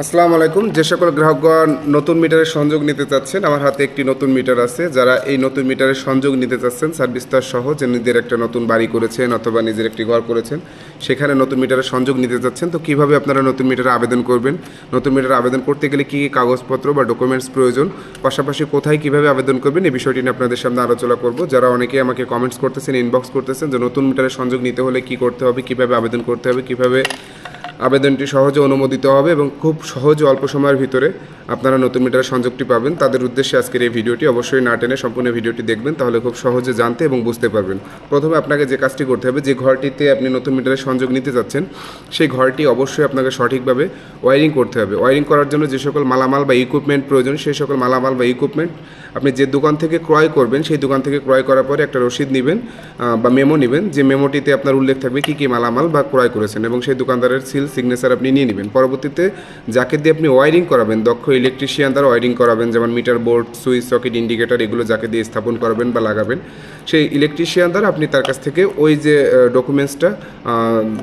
আসসালামু আলাইকুম। যে সকল গ্রাহকগণ নতুন মিটারের সংযোগ নিতে চাচ্ছেন, আমার হাতে একটি নতুন মিটার আছে। যারা এই নতুন মিটারের সংযোগ নিতে চাচ্ছেন সার্ভিসটার সহ যে নিজের একটা নতুন বাড়ি করেছেন অথবা নিজের একটি ঘর করেছেন, সেখানে নতুন মিটারের সংযোগ নিতে চাচ্ছেন। তো কীভাবে আপনারা নতুন মিটারে আবেদন করবেন? নতুন মিটারে আবেদন করতে গেলে কী কী কাগজপত্র বা ডকুমেন্টস প্রয়োজন? পাশাপাশি কোথায় কীভাবে আবেদন করবেন? এই বিষয়টি নিয়ে আপনাদের সামনে আলোচনা করব। যারা অনেকেই আমাকে কমেন্টস করতেছেন ইনবক্স করতেছেন যে নতুন মিটারের সংযোগ নিতে হলে কি করতে হবে, কীভাবে আবেদন করতে হবে, কীভাবে আবেদনটি সহজে অনুমোদিত হবে এবং খুব সহজ অল্প সময়ের ভিতরে আপনারা নতুন মিটারের সংযোগটি পাবেন। তাদের উদ্দেশ্যে আজকের এই ভিডিওটি অবশ্যই না টেনে সম্পূর্ণ ভিডিওটি দেখবেন, তাহলে খুব সহজে জানতে এবং বুঝতে পারবেন। প্রথমে আপনাকে যে কাজটি করতে হবে, যে ঘরটিতে আপনি নতুন মিটারের সংযোগ নিতে যাচ্ছেন, সেই ঘরটি অবশ্যই আপনাকে সঠিকভাবে ওয়ারিং করতে হবে। ওয়ারিং করার জন্য যে সকল মালামাল বা ইকুইপমেন্ট প্রয়োজন, সেই সকল মালামাল বা ইকুইপমেন্ট আপনি যে দোকান থেকে ক্রয় করবেন, সেই দোকান থেকে ক্রয় করার পরে একটা রসিদ নেবেন বা মেমো নেবেন, যে মেমোটিতে আপনার উল্লেখ থাকবে কী কী মালামাল বা ক্রয় করেছেন এবং সেই দোকানদারের সিল সিগনেচার আপনি নিয়ে নেবেন। পরবর্তীতে যাকে দিয়ে আপনি ওয়ারিং করাবেন, দক্ষ ইলেকট্রিশিয়ান তারা ওয়ারিং করাবেন, যেমন meter board switch socket indicator এগুলো যাকে দিয়ে স্থাপন করাবেন বা লাগাবেন। সেই ইলেকট্রিশিয়ান দ্বারা আপনি তার কাছ থেকে ওই যে ডকুমেন্টসটা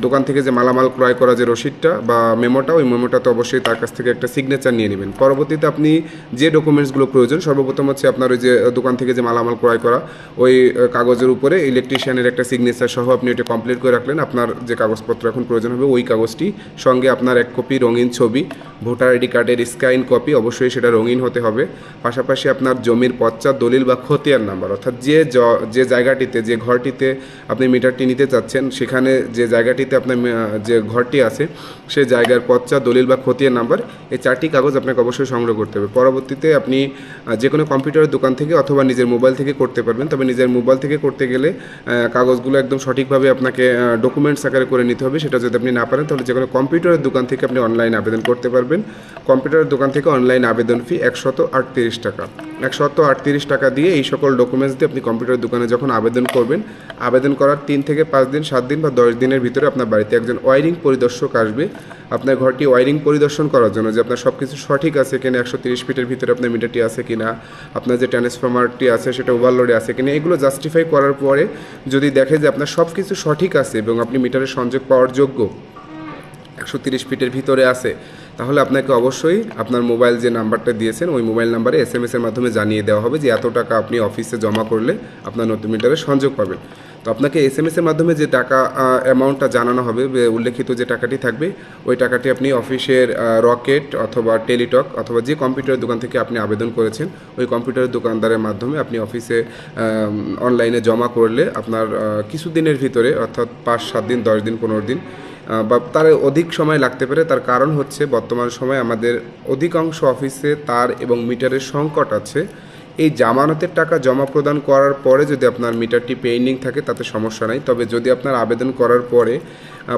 দোকান থেকে যে মালামাল ক্রয় করা যে রসিদটা বা মেমোটা, ওই মেমোটা তো অবশ্যই তার কাছ থেকে একটা সিগনেচার নিয়ে নেবেন। পরবর্তীতে আপনি যে ডকুমেন্টসগুলো প্রয়োজন, সর্বপ্রথম হচ্ছে আপনার ওই যে দোকান থেকে যে মালামাল ক্রয় করা, ওই কাগজের উপরে ইলেকট্রিশিয়ানের একটা সিগনেচার সহ আপনি ওটা কমপ্লিট করে রাখলেন। আপনার যে কাগজপত্র এখন প্রয়োজন হবে, ওই কাগজটি, সঙ্গে আপনার এক কপি রঙিন ছবি, ভোটার আইডি কার্ডের স্ক্যান কপি অবশ্যই সেটা রঙিন হতে হবে। পাশাপাশি আপনার জমির পচ্চা, দলিল বা খতিয়ান নাম্বার অর্থাৎ যে যে জায়গাটিতে, যে ঘরটিতে আপনি মিটারটি নিতে চাচ্ছেন, সেখানে যে জায়গাটিতে আপনার যে ঘরটি আছে সেই জায়গার পচ্চা দলিল বা খতিয়ান নাম্বার, এই চারটি কাগজ আপনাকে অবশ্যই সংগ্রহ করতে হবে। পরবর্তীতে আপনি যে কোনো কম্পিউটারের দোকান থেকে অথবা নিজের মোবাইল থেকে করতে পারবেন। তবে নিজের মোবাইল থেকে করতে গেলে কাগজগুলো একদম সঠিকভাবে আপনাকে ডকুমেন্টস আকারে করে নিতে হবে। সেটা যদি আপনি না পারেন, তাহলে যে কোনো কম্পিউটারের দোকান থেকে আপনি অনলাইন আবেদন করতে পারবেন। কম্পিউটারের দোকান থেকে অনলাইন আবেদন ফি একশত আটত্রিশ টাকা। আটত্রিশ টাকা দিয়ে এই সকল ডকুমেন্টস দিয়ে আপনি কম্পিউটার দোকানে যখন আবেদন করবেন, আবেদন করার তিন থেকে পাঁচ দিন, সাত দিন বা দশ দিনের ভিতরে আপনার বাড়িতে একজন ওয়ারিং পরিদর্শক আসবে। আপনার ঘরটি ওয়ারিং পরিদর্শন করার জন্য যে আপনার সব কিছু সঠিক আছে কিনা, একশো তিরিশ ফিটের ভিতরে আপনার মিটারটি আছে কিনা, আপনার যে ট্রান্সফর্মারটি আছে সেটা ওভারলোডে আছে কিনা, এগুলো জাস্টিফাই করার পরে যদি দেখে যে আপনার সব কিছু সঠিক আছে এবং আপনি মিটারের সংযোগ পাওয়ার যোগ্য, একশো তিরিশ ফিটের ভিতরে আছে তাহলে আপনাকে অবশ্যই আপনার মোবাইল যে নাম্বারটা দিয়েছেন ওই মোবাইল নাম্বারে এস এম এর মাধ্যমে জানিয়ে দেওয়া হবে যে এত টাকা আপনি অফিসে জমা করলে আপনার নতুন মিটারে সংযোগ পাবেন। তো আপনাকে এস এম এর মাধ্যমে যে টাকা অ্যামাউন্টটা জানানো হবে উল্লেখিত যে টাকাটি থাকবে ওই টাকাটি আপনি অফিসের রকেট অথবা টেলিটক অথবা যে কম্পিউটারের দোকান থেকে আপনি আবেদন করেছেন ওই কম্পিউটারের দোকানদারের মাধ্যমে আপনি অফিসে অনলাইনে জমা করলে আপনার আহ, কিছুদিনের ভিতরে অর্থাৎ পাঁচ সাত দিন দশ দিন পনেরো দিন বা তার অধিক সময় লাগতে পারে। তার কারণ হচ্ছে বর্তমান সময়ে আমাদের অধিকাংশ অফিসে তার এবং মিটারের সংকট আছে। এই জামানতের টাকা জমা প্রদান করার পরে যদি আপনার মিটারটি পেন্ডিং থাকে, তাতে সমস্যা নাই। তবে যদি আপনার আবেদন করার পরে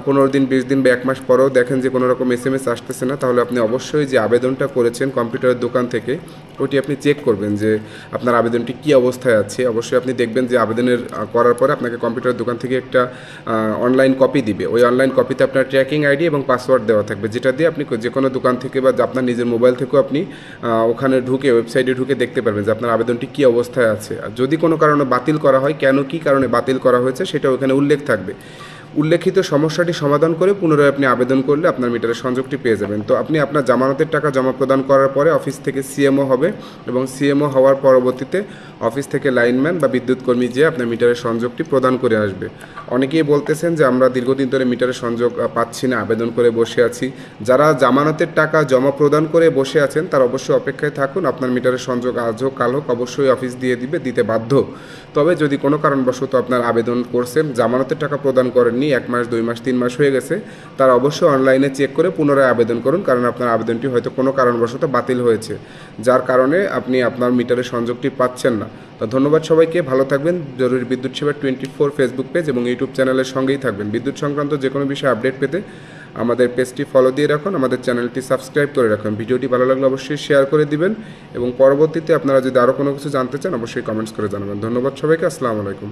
পনেরো দিন, বিশ দিন বা এক মাস পরেও দেখেন যে কোনো রকম এস এম এস আসতেছে না, তাহলে আপনি অবশ্যই যে আবেদনটা করেছেন কম্পিউটারের দোকান থেকে, ওটি আপনি চেক করবেন যে আপনার আবেদনটি কী অবস্থায় আছে। অবশ্যই আপনি দেখবেন যে আবেদনের করার পরে আপনাকে কম্পিউটারের দোকান থেকে একটা অনলাইন কপি দিবে। ওই অনলাইন কপিতে আপনার ট্র্যাকিং আইডি এবং পাসওয়ার্ড দেওয়া থাকবে, যেটা দিয়ে আপনি যে কোনো দোকান থেকে বা আপনার নিজের মোবাইল থেকেও আপনি ওখানে ঢুকে ওয়েবসাইটে ঢুকে দেখতে পারবেন যে আপনার আবেদনটি কী অবস্থায় আছে। আর যদি কোনো কারণে বাতিল করা হয়, কেন, কী কারণে বাতিল করা হয়েছে সেটা ওখানে উল্লেখ থাকবে। উল্লেখিত সমস্যাটি সমাধান করে পুনরায় আপনি আবেদন করলে আপনার মিটারের সংযোগটি পেয়ে যাবেন। তো আপনি আপনার জামানতের টাকা জমা প্রদান করার পরে অফিস থেকে সিএমও হবে এবং সিএমও হওয়ার পরবর্তীতে অফিস থেকে লাইনম্যান বা বিদ্যুৎ কর্মী যেয়ে আপনার মিটারের সংযোগটি প্রদান করে আসবে। অনেকেই বলতেছেন যে আমরা দীর্ঘদিন ধরে মিটারের সংযোগ পাচ্ছি না, আবেদন করে বসে আছি। যারা জামানতের টাকা জমা প্রদান করে বসে আছেন, তার অবশ্যই অপেক্ষায় থাকুন। আপনার মিটারের সংযোগ আজ হোক, কাল হোক, অবশ্যই অফিস দিয়ে দিবে, দিতে বাধ্য। তবে যদি কোনো কারণবশত আপনার আবেদন করছেন, জামানতের টাকা প্রদান করেননি, এক মাস, দুই মাস, তিন মাস হয়ে গেছে। তারা অবশ্যই অনলাইনে চেক করে পুনরায় আবেদন করুন, কারণ আপনার আবেদনটি হয়তো কোনো কারণবশত বাতিল হয়েছে। যার কারণে আপনি আপনার মিটারের সংযোগটি পাচ্ছেন না। তো ধন্যবাদ সবাইকে, ভালো থাকবেন। জরুরি বিদ্যুৎ সেবা টোয়েন্টি ফোর ফেসবুক পেজ এবং ইউটিউব চ্যানেলের সঙ্গেই থাকবেন। বিদ্যুৎ সংক্রান্ত যে কোনো বিষয়ে আপডেট পেতে আমাদের পেজটি ফলো দিয়ে রাখুন, আমাদের চ্যানেলটি সাবস্ক্রাইব করে রাখুন। ভিডিওটি ভালো লাগলে অবশ্যই শেয়ার করে দিবেন এবং পরবর্তীতে আপনারা যদি আরও কোনো কিছু জানতে চান, অবশ্যই কমেন্টস করে জানাবেন। ধন্যবাদ সবাইকে, আসসালামু আলাইকুম।